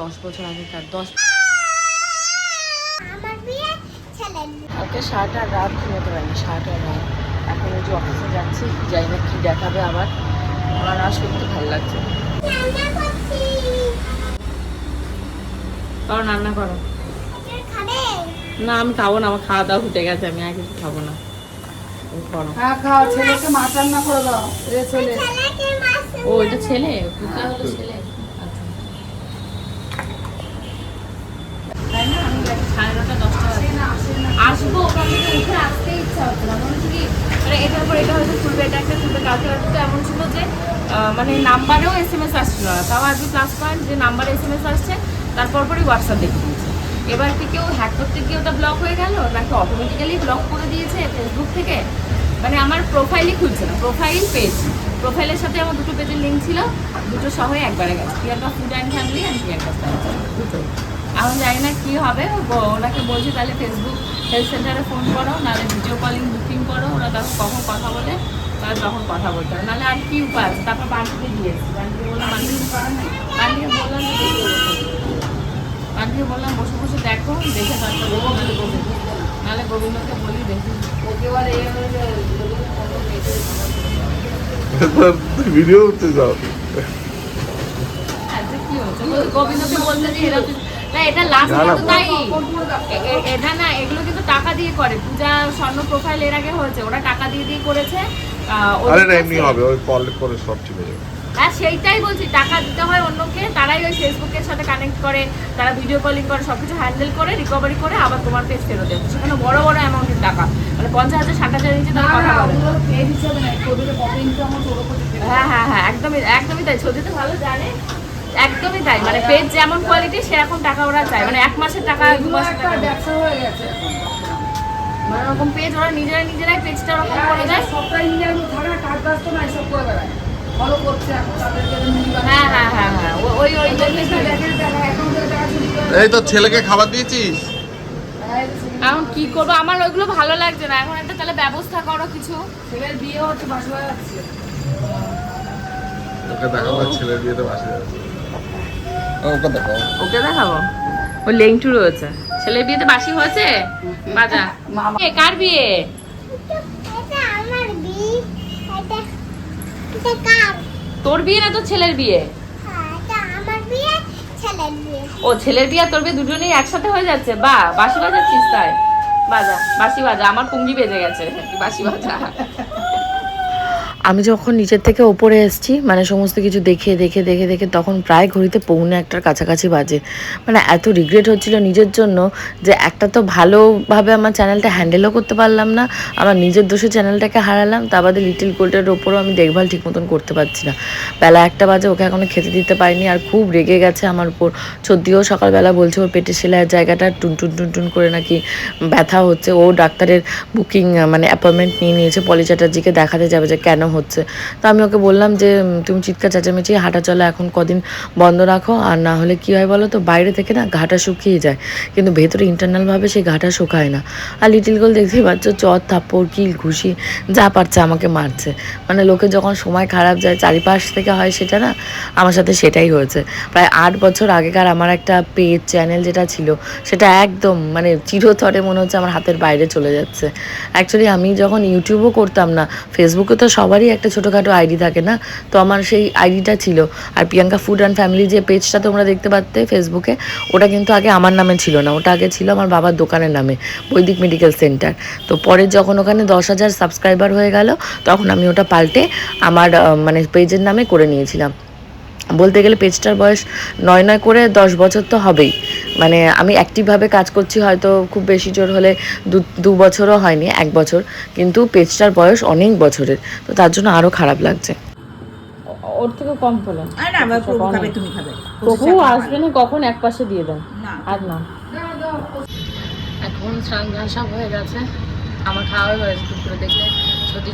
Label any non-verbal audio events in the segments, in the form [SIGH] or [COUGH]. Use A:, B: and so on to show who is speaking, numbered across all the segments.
A: দশ বছর দশ
B: বিয়ে
A: কালকে সারাটা রাত ঘুমোতে পারিনি সারাটা রাত। এখন ওই যে অফিসে যাচ্ছি যাই না কি দেখাবে আবার। আমার আর সত্যি ভালো লাগছে
B: রান্না
A: রান্না করো। না আমি খাব না আমার খাওয়া দাওয়া উঠে গেছে আমি আর কিছু খাব না। করো।
C: হ্যাঁ খাও ছেলেকে মাছ রান্না করে দাও। রে ছেলে।
A: ও এটা ছেলে? পুকা হলো ছেলে। তাই না? আমি দেখ সাড়ে নটা দশটা বাজে। আসব ওখান থেকে উঠে আসতে ইচ্ছা হচ্ছে না। মনে কি মানে এটার পর এটা হয়তো খুলবে এটা একটা খুলবে। কালকে রাতে এমন ছিল যে আহ, মানে নাম্বারেও এস এম এস আসছিল না। তাও আজকে প্লাস পয়েন্ট যে নাম্বারে এস এম এস আসছে তারপর পরই হোয়াটসঅ্যাপ দেখে। এবার কি কেউ হ্যাক করতে গিয়ে ওটা ব্লক হয়ে গেল নাকি অটোমেটিক্যালি ব্লক করে দিয়েছে ফেসবুক থেকে? মানে আমার প্রোফাইলই খুলছে না প্রোফাইল পেজ প্রোফাইলের সাথে আমার দুটো পেজের লিঙ্ক ছিল দুটো সহই একবারে গেছে। Priyanka food and family and Priyanka style দুটো এখন জানি না কী হবে ওনাকে বলছি তাহলে ফেসবুক হেলথ সেন্টারে ফোন করো নাহলে ভিডিও কলিং বুকিং করো ওরা তখন কখন কথা বলে তাহলে তখন কথা বলতে হবে নাহলে আর কি উপায় আছে? তারপর বান্টিকে দিয়েছি বান্টিকে বললাম বান্টিকে বললাম বান্টিকে বললাম বসে বসে দেখো দেখে তারপর নাহলে নাহলে গোবিন্দকে বলি দেখি। ওকে এবার এই হলো যে গোবিন্দ ফটো পেয়েছে
D: ভিডিও করতে যাও
A: আচ্ছা, কি হয়েছে? গোবিন্দকে বলতে যে এরা না এটা লাস্ট তাই। এটা না এগুলো কিন্তু টাকা দিয়ে করে। পূজা স্বর্ণ প্রোফাইল এর আগে হয়েছে। ওরা টাকা দিয়ে দিয়ে করেছে। আহ, ওদের
D: আরে এমনি হবে ওই কল করে সব ঠিক হয়ে যাবে।
A: হ্যাঁ সেইটাই বলছি টাকা দিতে হয় অন্যকে তারাই ওই ফেসবুকের সাথে কানেক্ট করে তারা ভিডিও কলিং করে সবকিছু হ্যান্ডেল করে রিকভারি করে আবার তোমার পেজ ফেরত দেবে সেখানে বড় বড় অ্যামাউন্টের টাকা। মানে পঞ্চাশ হাজার ষাট হাজার নিচে হ্যাঁ হ্যাঁ হ্যাঁ একদমই একদমই তাই। ছবি তো ভালো জানে একদমই তাই। মানে পেজ যেমন কোয়ালিটি সেরকম টাকা ওরা চায়। মানে এক মাসের টাকা দু মাসের টাকা।
C: ব্যবসা হয়ে গেছে
A: মানে ওরকম পেজ ওরা নিজেরা নিজেরাই পেজটা ওরকম করে দেয়।
C: সপ্তাহে মধ্যে থাকে কাজ ব্যস্ত না এসব করে বেড়ায়।
D: এই তো ছেলেকে খাবার দিয়েছিস?
A: এখন কি করব? আমার ওইগুলো ভালো লাগছে না। এখন একটা তাহলে ব্যবস্থা করো কিছু।
C: ছেলের বিয়ে হচ্ছে বাসা হয়ে যাচ্ছে।
D: ওকে দেখাবো ছেলের বিয়েতে বাসে যাবে ওকে দেখাবো
A: ওকে দেখাবো? ও লেংটু রয়েছে। ছেলের বিয়েতে বাসি হয়েছে? বাজা।
C: মামা।
A: এ, কার বিয়ে?
B: এটা আমার বিয়ে। এটা এটা কার?
A: তোর বিয়ে না তো ছেলের বিয়ে?
B: হ্যাঁ, ছেলের বিয়ে।
A: ও ছেলের বিয়ে তোর বিয়ে দুজনেই একসাথে হয়ে যাচ্ছে? বা বাসি বাজাচ্ছিস তাই? বাজা বাসি বাজা আমার পুঙ্গি বেজে গেছে। বাসি বাজা। আমি যখন নিচের থেকে ওপরে এসেছি মানে সমস্ত কিছু দেখে দেখে দেখে দেখে তখন প্রায় ঘড়িতে পৌনে একটার কাছাকাছি বাজে। মানে এত রিগ্রেট হচ্ছিল নিজের জন্য যে একটা তো ভালোভাবে আমার চ্যানেলটা হ্যান্ডেলও করতে পারলাম না, আমার নিজের দোষে চ্যানেলটাকে হারালাম, তা বাদে লিটিল গোল্ডের ওপরও আমি দেখভাল ঠিক মতন করতে পারছি না। বেলা একটা বাজে, ওকে এখনও খেতে দিতে পারিনি আর খুব রেগে গেছে আমার উপর। সত্যিও সকালবেলা বলছে ওর পেটে সেলাইয়ের জায়গাটা টুন টুন টুন টুন করে নাকি ব্যথা হচ্ছে। ও ডাক্তারের বুকিং মানে অ্যাপয়েন্টমেন্ট নিয়ে নিয়েছে। পলি চ্যাটার্জিকে দেখাতে যাবে যে কেন হচ্ছে। তো আমি ওকে বললাম যে তুমি চিৎকার চেঁচামেচি, হাঁটা চলা এখন কদিন বন্ধ রাখো, আর না হলে কি হয় বলো তো, বাইরে থেকে না ঘাটা শুকিয়ে যায়। কিন্তু ভেতরে ইন্টারনালভাবে সেই ঘাটা শুকায় না। আর লিটিল গোল দেখতেই পাচ্ছ, চর, থাপ্পড়, কিল, ঘুষি, যা পারছে আমাকে মারছে। মানে লোকে যখন সময় খারাপ যায়, চারিপাশ থেকে হয় সেটা না, আমার সাথে সেটাই হয়েছে। প্রায় আট বছর আগেকার আমার একটা পেজ চ্যানেল যেটা ছিল, সেটা একদম মানে চিরথরে মনে হচ্ছে আমার হাতের বাইরে চলে যাচ্ছে। অ্যাকচুয়ালি আমি যখন ইউটিউবও করতাম না ফেসবুকে তো সবারই একটা ছোটোখাটো আইডি থাকে না? তো আমার সেই আইডিটা ছিল। আর প্রিয়াঙ্কা ফুড অ্যান্ড ফ্যামিলি যে পেজটা তোমরা দেখতে পারতে ফেসবুকে ওটা কিন্তু আগে আমার নামে ছিল না। ওটা আগে ছিল আমার বাবার দোকানের নামে, বৈদিক মেডিকেল সেন্টার। তো পরে যখন ওখানে দশ হাজার সাবস্ক্রাইবার হয়ে গেল, তখন আমি ওটা পাল্টে আমার মানে পেজের নামে করে নিয়েছিলাম। বলতে গেলে পেজটার বয়স নয় নয় করে দশ বছর তো হবেই। মানে আমি অ্যাক্টিভভাবে কাজ করছি হয়তো খুব বেশি জোর হলে দু দু বছরও হয়নি এক বছর। কিন্তু পেজটার বয়স অনেক বছরের তো তার জন্য আরও খারাপ লাগছে। ওর থেকে কম
E: প্রভু
A: প্রভু আসবে না কখন এক পাশে দিয়ে দেন আর না। এখন স্নান ধান সব হয়ে গেছে। আমার খাওয়া হয়ে গেছে দুপুরে দেখলে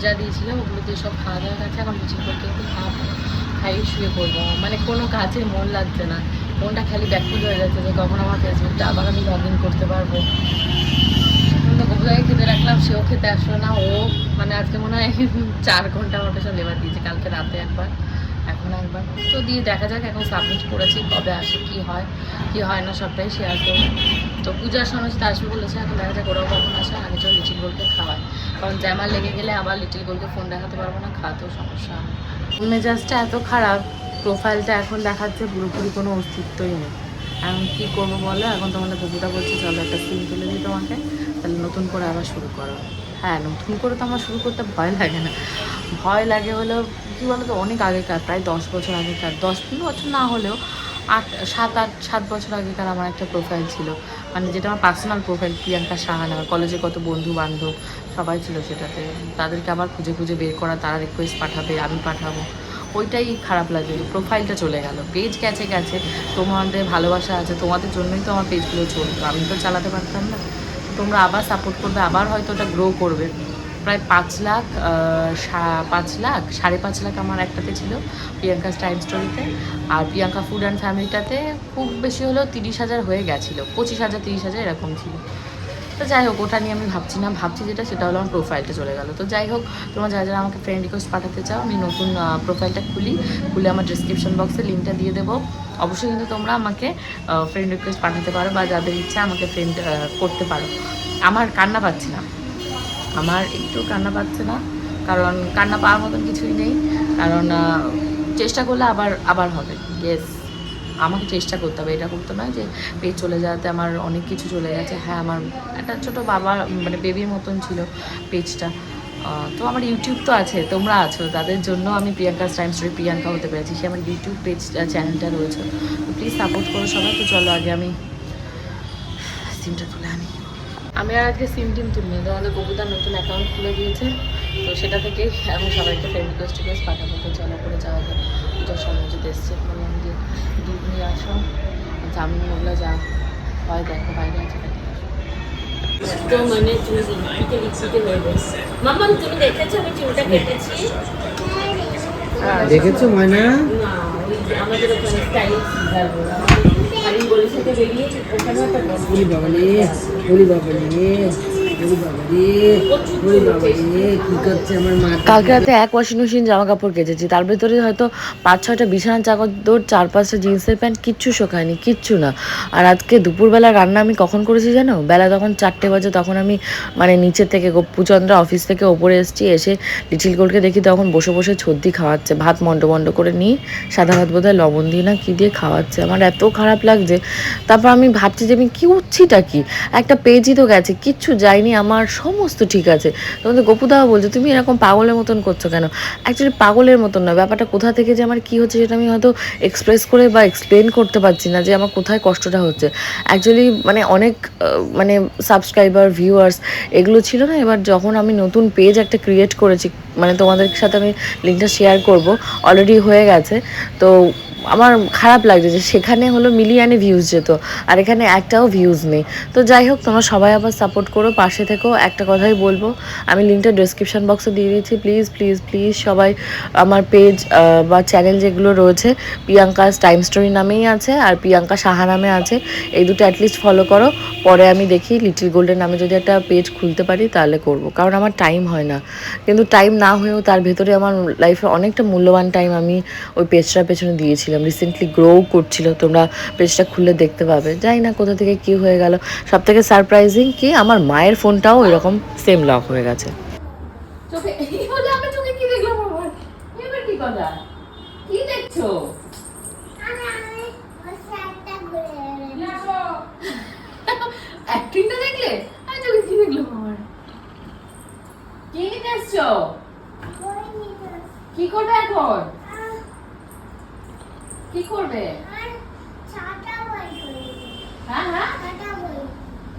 A: যা দিয়েছিল ওগুলো দিয়ে সব খাওয়া দাওয়া গেছে এখন বিচিং করতে খাওয়াবো খাইয়ে শুয়ে পড়ব। মানে কোনো কাজে মন লাগছে না। মনটা খালি ব্যাকুল হয়ে যাচ্ছে যে কখন আমার ফেসবুকটা আবার আমি লগ ইন করতে পারব। বপুদাকে খেতে রাখলাম, সেও খেতে আসলো না। ও মানে আজকে মনে হয় [LAUGHS] চার ঘণ্টা আমার পেছনে লেবার দিয়েছে, কালকে রাতে একবার। এখন একবার। তো দিয়ে দেখা যাক এখন সাবমিট করেছি, কবে আসে, কি হয় কি হয় না সবটাই শেয়ার করব। তো পূজার সময় সাথে আসবে বলেছে, এখন দেখা যাক ওরাও কখন আসে, আগে চল লিটিল গোলকে খাওয়ায় কারণ জ্যামার লেগে গেলে আবার লিটিল গোলকে ফোন দেখাতে পারব না, খাওয়াতেও সমস্যা হবে। মেজাজটা এত খারাপ প্রোফাইলটা এখন দেখাচ্ছে, পুরোপুরি কোনো অস্তিত্বই নেই। এখন কী করব বলো? এখন তোমাদের বকুটা বলছে, চলো একটা সিম তুলে দিই তোমাকে, তাহলে নতুন করে আবার শুরু করো। হ্যাঁ নতুন করে তো আমার শুরু করতে ভয় লাগে না। ভয় লাগে হলেও কী বলো তো অনেক আগেকার, প্রায় দশ বছর আগেকার, দশ পনেরো বছর না হলেও আট, সাত আট, সাত বছর আগেকার আমার একটা প্রোফাইল ছিল। মানে যেটা আমার পার্সোনাল প্রোফাইল প্রিয়াঙ্কা সাহানা কলেজে কত বন্ধু বান্ধব সবাই ছিল সেটাতে। তাদেরকে আবার খুঁজে খুঁজে বের করা, তারা রিকোয়েস্ট পাঠাবে, আমি পাঠাবো। ওইটাই খারাপ লাগে প্রোফাইলটা চলে গেল। পেজ গেছে গেছে, তোমাদের ভালোবাসা আছে, তোমাদের জন্যই তো আমার পেজগুলো চলতো। আমি তো চালাতে পারতাম না। তোমরা আবার সাপোর্ট করবে, আবার হয়তো ওটা গ্রো করবে। প্রায় পাঁচ লাখ পাঁচ লাখ, সাড়ে পাঁচ লাখ আমার একটাতে ছিল প্রিয়াঙ্কা টাইম স্টোরিতে। আর প্রিয়াঙ্কা ফুড অ্যান্ড ফ্যামিলিটাতে খুব বেশি হলেও তিরিশ হাজার হয়ে গেছিল, পঁচিশ হাজার, তিরিশ হাজার এরকম ছিল। তো যাই হোক, ওটা নিয়ে আমি ভাবছি না, ভাবছি যেটা সেটা হলো আমার প্রোফাইলটা চলে গেলো। তো যাই হোক, তোমরা যারা যারা আমাকে ফ্রেন্ড রিকোয়েস্ট পাঠাতে চাও, আমি নতুন প্রোফাইলটা খুলি, খুলে আমার ডিসক্রিপশন বক্সে লিঙ্কটা দিয়ে দেবো। অবশ্যই কিন্তু তোমরা আমাকে ফ্রেন্ড রিকোয়েস্ট পাঠাতে পারো বা যাদের ইচ্ছা আমাকে ফ্রেন্ড করতে পারো। আমার কান্না পাচ্ছি না। আমার একটু কান্না পাচ্ছে না, কারণ কান্না পাওয়ার মতন কিছুই নেই, কারণ চেষ্টা করলে আবার আবার হবে। ইয়েস আমাকে চেষ্টা করতে হবে, এটা করতে নয় যে পেজ চলে যাওয়াতে আমার অনেক কিছু চলে গেছে। হ্যাঁ আমার একটা ছোটো বাবা মানে বেবির মতন ছিল পেজটা। তো আমার ইউটিউব তো আছে, তোমরা আছো, তাদের জন্য আমি প্রিয়াঙ্কা টাইম স্টোরি প্রিয়াঙ্কা হতে পেরেছি, সে আমার ইউটিউব পেজ চ্যানেলটা রয়েছে। তো প্লিজ সাপোর্ট করো সবাই, তো চলো আগে আমি সিমটা তুলে আনি। আমি আর আজকে সিম টিম তুলিনি তোমাদের কবুতার নতুন অ্যাকাউন্ট খুলে দিয়েছে। তো সেটা থেকে আমি সবাইকে ফ্রেন্ড রিকোয়েস্ট টিকোয়েস্ট পাঠাবো তো চলো করে যাওয়া যায় পূজার সময় যদি এসছে বললাম যে দুধ নিয়ে আসো চাউমিন ওগুলো যা হয় দেখো বাইরে আছে
E: তো মানে তুমি মাম্মাম তুমি দেখেছ আমি চুলটা কেটেছি?
C: দেখেছ ময়না?
E: বলে বলি একটা
C: ওলি বাবা
A: কালকে রাতে এক ওয়াশিং মেশিন জামা কাপড় কেচেছি। তার ভেতরে হয়তো পাঁচ, ছয়টা বিছানার চাদর চার পাঁচটা জিন্সের প্যান্ট, কিচ্ছু শোকায়নি, কিচ্ছু না। আর আজকে দুপুরবেলা রান্না আমি কখন করেছি জানো? বেলা তখন চারটে বাজে, তখন আমি মানে নিচের থেকে গপ্পুচন্দ্রা অফিস থেকে ওপরে এসেছি, এসে লিটিল গোলকে দেখি তখন বসে বসে ছদ্দি খাওয়াচ্ছে। ভাত মন্ড মন্ড করে নিয়ে সাদা ভাত বোধহয় লবণ দিয়ে না কী দিয়ে খাওয়াচ্ছে। আমার এত খারাপ লাগছে। তারপর আমি ভাবছি যে আমি কি উঠছিটা কি? একটা পেজই তো গেছে, কিচ্ছু আমার সমস্ত ঠিক আছে। তোমাদের গপুদাও বলছে, তুমি এরকম পাগলের মতন করছ কেন? অ্যাকচুয়ালি পাগলের মতন না, ব্যাপারটা কোথা থেকে যে আমার কি হচ্ছে সেটা আমি হয়তো এক্সপ্রেস করে বা এক্সপ্লেন করতে পারছি না যে আমার কোথায় কষ্টটা হচ্ছে। অ্যাকচুয়ালি মানে অনেক মানে সাবস্ক্রাইবার ভিউয়ার্স এগুলো ছিল না, এবার যখন আমি নতুন পেজ একটা ক্রিয়েট করেছি মানে তোমাদের সাথে আমি লিঙ্কটা শেয়ার করব অলরেডি হয়ে গেছে। তো আমার খারাপ লাগছে যে সেখানে হলো মিলিয়ানে ভিউজ যেত, আর এখানে একটাও ভিউজ নেই। তো যাই হোক, তোমরা সবাই আবার সাপোর্ট করো, পাশে থেকেও একটা কথাই বলব, আমি লিঙ্কটা ডেসক্রিপশন বক্সে দিয়ে দিয়েছি প্লিজ প্লিজ প্লিজ সবাই আমার পেজ বা চ্যানেল যেগুলো রয়েছে প্রিয়াঙ্কা টাইম স্টোরি নামেই আছে, আর প্রিয়াঙ্কা সাহা নামে আছে, এই দুটো অ্যাটলিস্ট ফলো করো, পরে আমি দেখি লিটিল গোল্ডের নামে যদি একটা পেজ খুলতে পারি তাহলে করব, কারণ আমার টাইম হয় না। কিন্তু টাইম না হয়েও তার ভেতরে আমার লাইফে অনেকটা মূল্যবান টাইম আমি ওই পেজটার পেছনে দিয়েছিলাম রিসেন্টলি গ্রো করছিল তোমরা পেজটা খুললে দেখতে পাবে। জানি না কোথা থেকে কি হয়ে গেল। সব থেকে সারপ্রাইজিং কি আমার মায়ের ফোনটাও এরকম সেম লক হয়ে গেছে। চোখে এই হলো আমি চোখে কি দেখছ। অ্যাক্টিংটা দেখলে? আমি দেখলাম আমার নিতে এসছো করবে এখন? কি করবে। হ্যাঁ হ্যাঁ?
B: ছটা বই।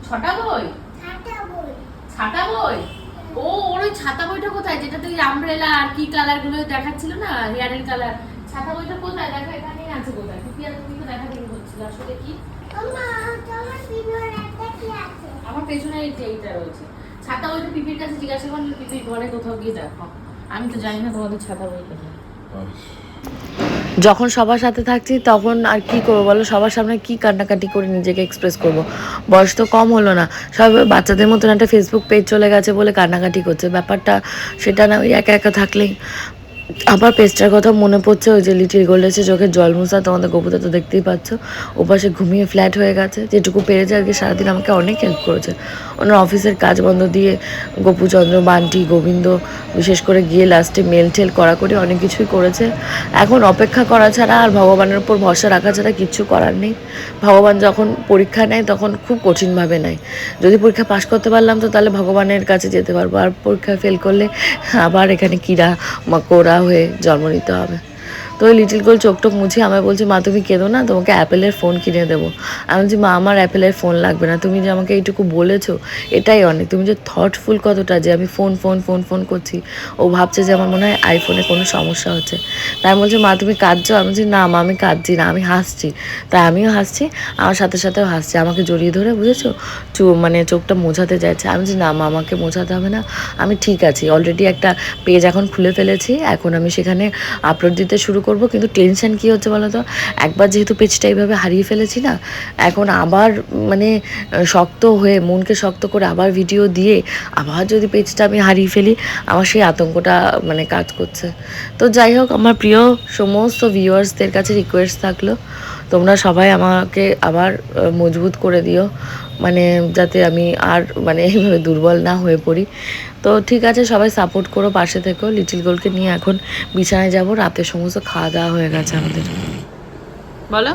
A: ছটা বই?
B: ছটা বই।
A: ছাতা বই? ও ওর ওই ছাতা বইটা কোথায়? যেটা তুই আমব্রেলা আর কি কালারগুলো দেখাচ্ছিল না? হেয়ারের কালার ছাতা বইটা কোথায়? দেখো এখানেই আছে কোথায়? তুমি আর তুমি তো দেখা দেখি হচ্ছিল আসলে কি? আমার পেছনে এই যে এইটা রয়েছে। ছাতা বইটা পিপির কাছে জিজ্ঞাসা করলে পিপির ঘরে কোথাও গিয়ে দেখো। আমি তো জানি না তোমাদের ছাতা বই কোথায়।
F: যখন সবার সাথে থাকছি, তখন আর কি করব বলো? সবার সামনে কি কান্নাকাটি করে নিজেকে এক্সপ্রেস করব? বয়স তো কম হলো না। সব বাচ্চাদের মতন একটা ফেসবুক পেজ চলে গেছে বলে কান্নাকাটি করছে। ব্যাপারটা সেটা না, ওই একা একা থাকলেই আবার পেজটার কথা মনে পড়ছে, ওই যে লিটিল গোল্ড এসে চোখের জল মুসা তোমাদের গোপুতা তো দেখতেই পাচ্ছ। ওপাশে ঘুমিয়ে ফ্ল্যাট হয়ে গেছে, যেটুকু পেরেছে কি, সারাদিন আমাকে অনেক হেল্প করেছে। ওনার অফিসের কাজ বন্ধ দিয়ে গোপুচন্দ্র, বান্টি, গোবিন্দ, বিশেষ করে গিয়ে লাস্টে মেল টেল করা করে অনেক কিছুই করেছে। এখন অপেক্ষা করা ছাড়া আর ভগবানের উপর ভরসা রাখা ছাড়া কিচ্ছু করার নেই। ভগবান যখন পরীক্ষা নেয়, তখন খুব কঠিনভাবে নেয়। যদি পরীক্ষা পাশ করতে পারলাম তো তাহলে ভগবানের কাছে যেতে পারব। আর পরীক্ষা ফেল করলে আবার এখানে কিরা কোরা হয়ে জন্ম নিতে হবে। তো ওই লিটিল গোল চোখ টোক মুছে আমায় বলছে, মা, তুমি কেঁদো না, তোমাকে অ্যাপেলের ফোন কিনে দেবো। আমি বলছি, মা, আমার অ্যাপেলের ফোন লাগবে না। তুমি যে আমাকে এইটুকু বলেছ, এটাই অনেক। তুমি যে থটফুল কতটা যে আমি ফোন ফোন ফোন ফোন করছি, ও ভাবছে যে আমার মনে হয় আইফোনে কোনো সমস্যা হচ্ছে। তাই বলছি, মা, তুমি কাঁদছো? আমি বলছি, না, মা, আমি কাঁদছি না, আমি হাসছি। তাই আমিও হাসছি, আমার সাথে সাথেও হাসছে। আমাকে জড়িয়ে ধরে, বুঝেছ? চু মানে চোখটা মোছাতে যাচ্ছে। আমি বলছি, না, মা, আমাকে মোছাতে হবে না। আমি ঠিক আছি। অলরেডি একটা পেজ এখন খুলে ফেলেছি। এখন আমি সেখানে আপলোড দিতে শুরু করব, কিন্তু টেনশন কি হচ্ছে বলো তো একবার যেহেতু পেজটা এইভাবে হারিয়ে ফেলেছি না, এখন আবার মানে শক্ত হয়ে, মনকে শক্ত করে আবার ভিডিও দিয়ে, আবার যদি পেজটা আমি হারিয়ে ফেলি, আমার সেই আতঙ্কটা মানে কাজ করছে। তো যাই হোক, আমার প্রিয় সমস্ত ভিউয়ার্সদের কাছে রিকোয়েস্ট থাকল তোমরা সবাই আমাকে আবার মজবুত করে দিও। মানে যাতে আমি আর মানে এইভাবে দুর্বল না হয়ে পড়ি। তো ঠিক আছে সবাই সাপোর্ট করো পাশে থেকো। লিটিল গোলকে নিয়ে এখন বিছানায় যাব। রাতে সমস্ত খাওয়া দাওয়া হয়ে গেছে আমাদের। বলো।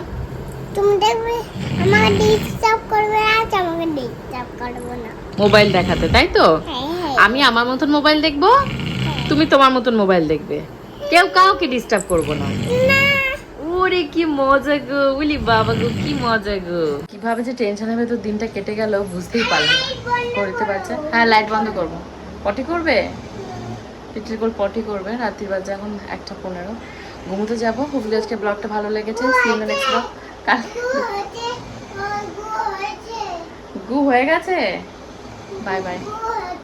B: তুমি দেখবে আমাকে ডিস্টার্ব করবে আজ আমাকে ডিস্টার্ব করব না।
F: মোবাইল দেখাতে তাই তো?
B: হ্যাঁ হ্যাঁ।
F: আমি আমার মতন মোবাইল দেখব? তুমি তোমার মতন মোবাইল দেখবে। কেউ কাউকে ডিস্টার্ব করব না ওরে কি মজা গো উলি বাবা গো কি মজা গো। কীভাবে যে টেনশনের ভেতর দিনটা কেটে গেল বুঝতেই পারলাম করতে পারছে? হ্যাঁ লাইট বন্ধ করব। পটি করবে? লিটিল গোল পটি করবে রাত্রি বাজে এখন একটা পনেরো। ঘুমোতে যাব। হুবলি আজকে ব্লগটা ভালো লেগেছে। সিন নেক্সট ব্লগ কাল
B: গু
F: হয়ে গেছে? Bye bye